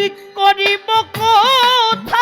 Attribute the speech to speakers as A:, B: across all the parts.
A: কি করিব কোথায়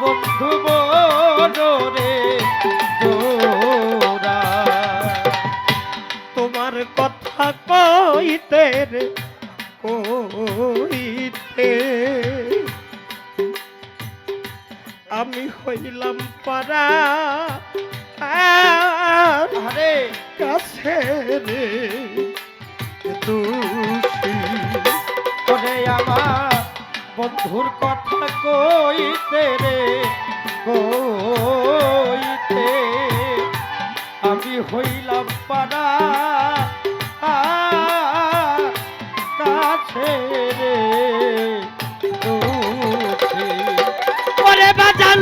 B: প্রাণবন্ধু রে জোরা
A: তোমার কথা কইতে রে কইতে। আমি হইলাম পারা আর কাছে রে দোষী
B: বন্ধুর কথা কইতে রে কইতে আমি হইলাম পাড়া।
A: বাজান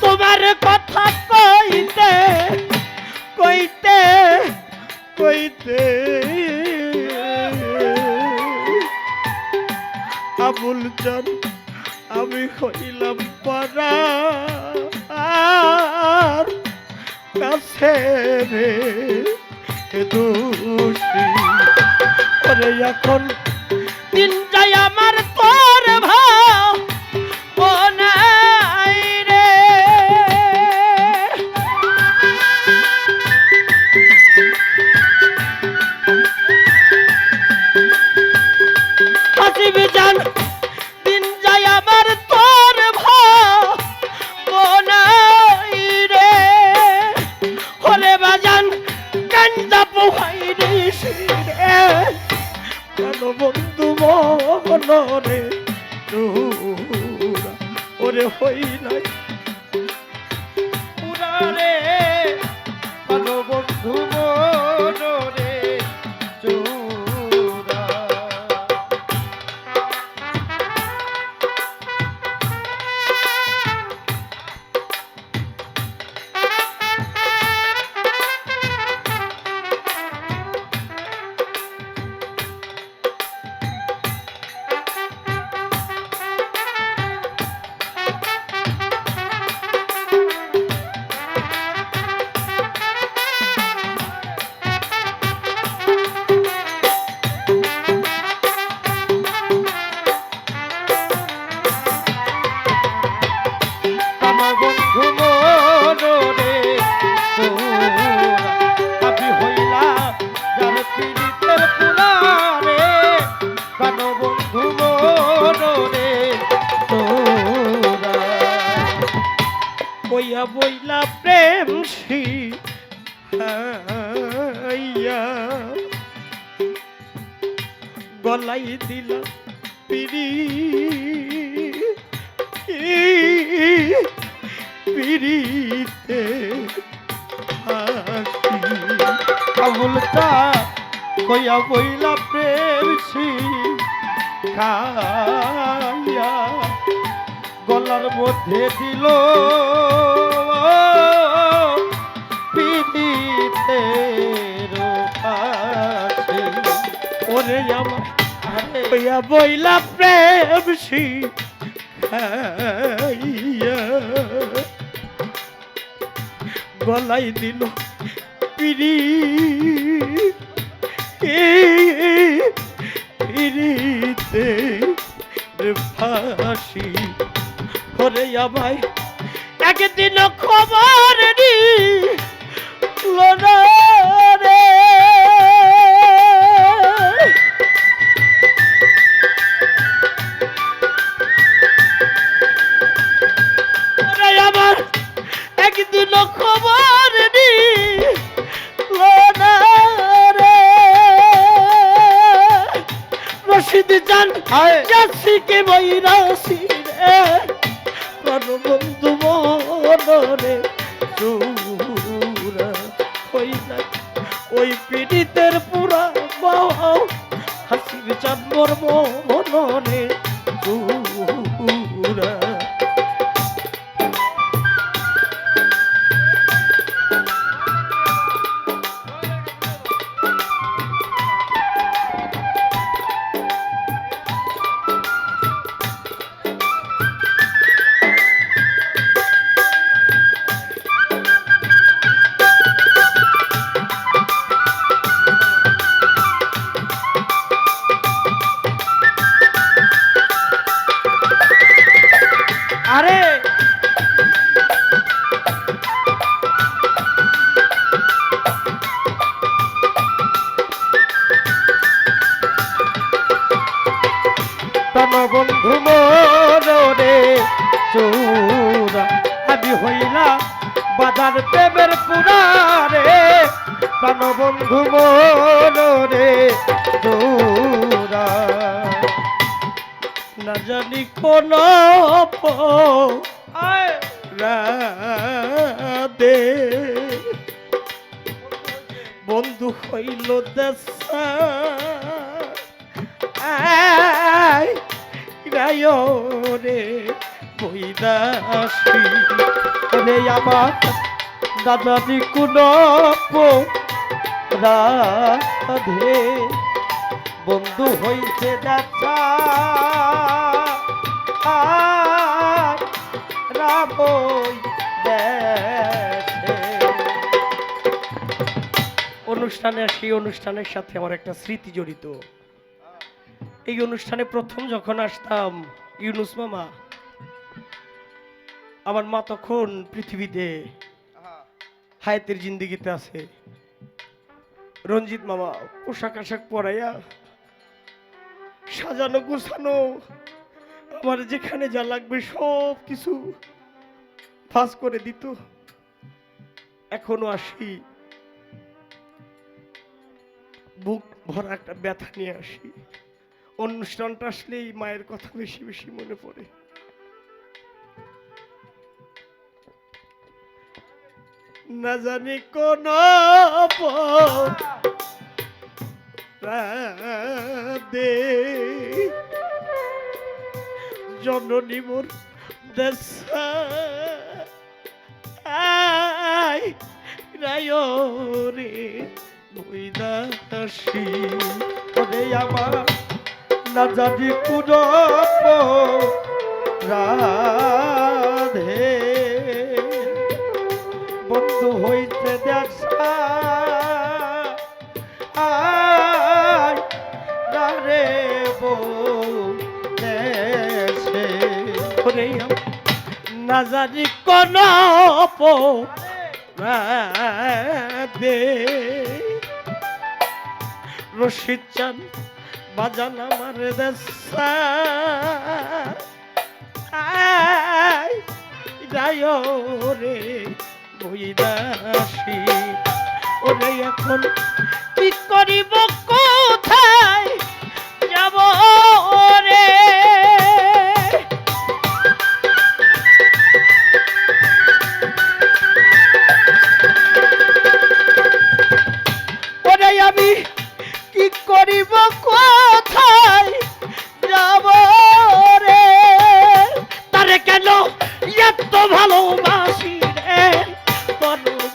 A: তোমার কথা আবুল জান আমি হইলাম পারা কাছে রে এখন দিন যাই আমার তোর ভাও কইয়া বইলা প্রেম শিয়া গলাই দিলা পিড়ি। পিড়িতে হাসি।
B: আবুল চা কইয়া বইলা প্রেম খাইয়া গলার মধ্যে দিল পিড়িতে
A: ওরে আমার বইলা প্রেম শিয়া গলাই দিল পিড়ি পিড়িতে ফাঁসি আমায় একদিন খবর রে। আমার একদিন খবর রশিদ জান যাচ্ছি কে বৈরাসি রে প্রাণ বন্ধু মনরে চুরা ওই না ওই পীড়িতের পুরা বাও হাসির চাঁদর মনরে চূড়া
B: বন্ধু মরে চৌরা
A: না জানি কোন রাধে। বন্ধু হইল দেশা। রে বৈদাসী।
B: আমার দাদাজি কোন রাধে। বন্ধু হইতে দেখা। রাবই
A: অনুষ্ঠানে সেই অনুষ্ঠানের সাথে আমার একটা স্মৃতি জড়িত। এই অনুষ্ঠানে প্রথম যখন আসতাম, ইউনুস মামা, আমার মা তখন পৃথিবীতে হায়াতের জিন্দিগিতে আছে। রঞ্জিত মামা পোশাক আশাক পরাইয়া সাজানো, গোছানো, আমার যেখানে যা লাগবে সব কিছু ফাঁস করে দিত। এখনও আসি, বুক ভরা একটা ব্যথা নিয়ে আসি। অনুষ্ঠানটা আসলেই মায়ের কথা বেশি বেশি মনে পড়ে। না জানি কোন জননী মোর দেশা রে বৈদাসী
B: আমার না জানি কোন রাধে বন্ধু হইতে দেখা। রে
A: ওরে না জানি কোন দে রশিদ চান, বাজান আমার দেশা। রে। বইদাসী ওরে এখন কি করিব?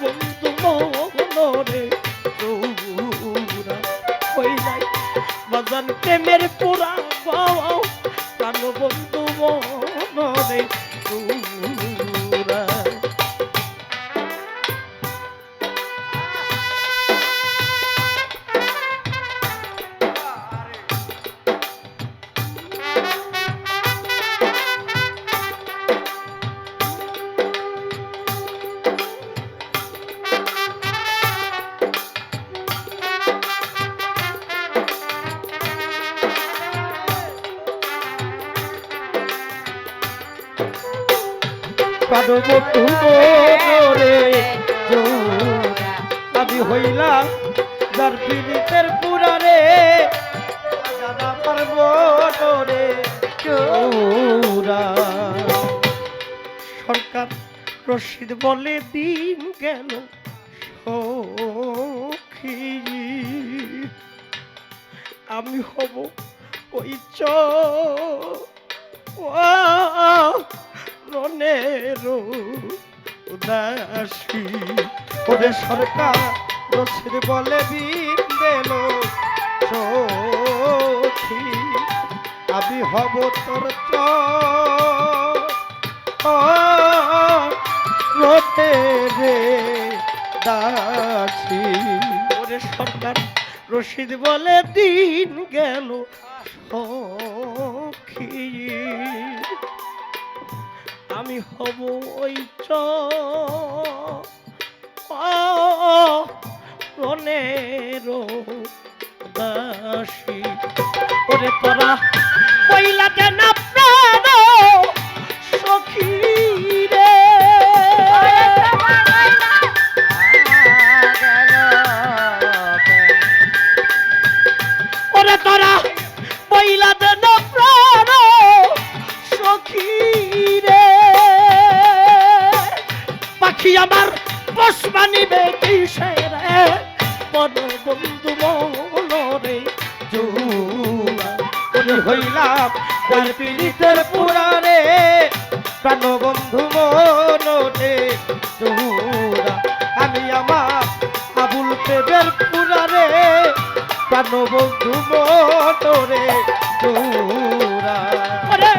A: বন্ধু মনে তোরা হই নাই বাজান প্রেমের পুরা
B: প্রাণবন্ধু রে আমি হইলাম যার পীড়িতের পুরারে জানা আমার মনরে চৌরা।
A: সরকার রশিদ বলে দিন গেল আমি হব ওই চনের উদাসী।
B: ওরে সরকার রসিদ বলে বিন দেল সখী আমি হব তোর চোটে রে দাসী।
A: ওরে সরকার রশিদ বলে দিন গেল সখী হব ওই চনের দাসী ওরে তোরা কইলাতে না
B: হইলাম তার পীড়িতের পুরারে প্রাণবন্ধু মনরে চৌরা আমি আমার আবুল প্রেমের পুরারে প্রাণবন্ধু মনরে
A: ওরে,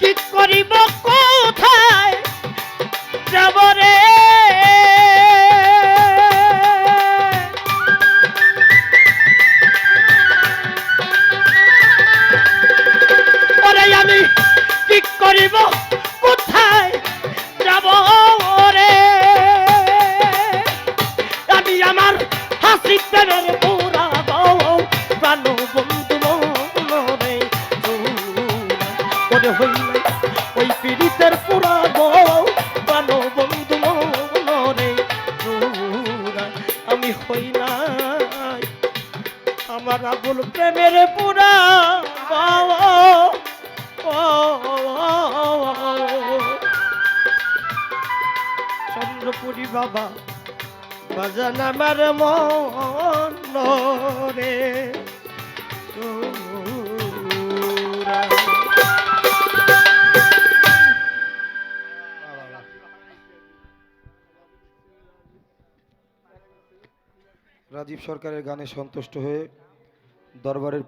A: কি করিব কোথায়? যাব চন্দ্রপুরী বাবা বাজান আমার মন রে
B: রাজীব সরকারের গানে সন্তুষ্ট হয়ে দরবারের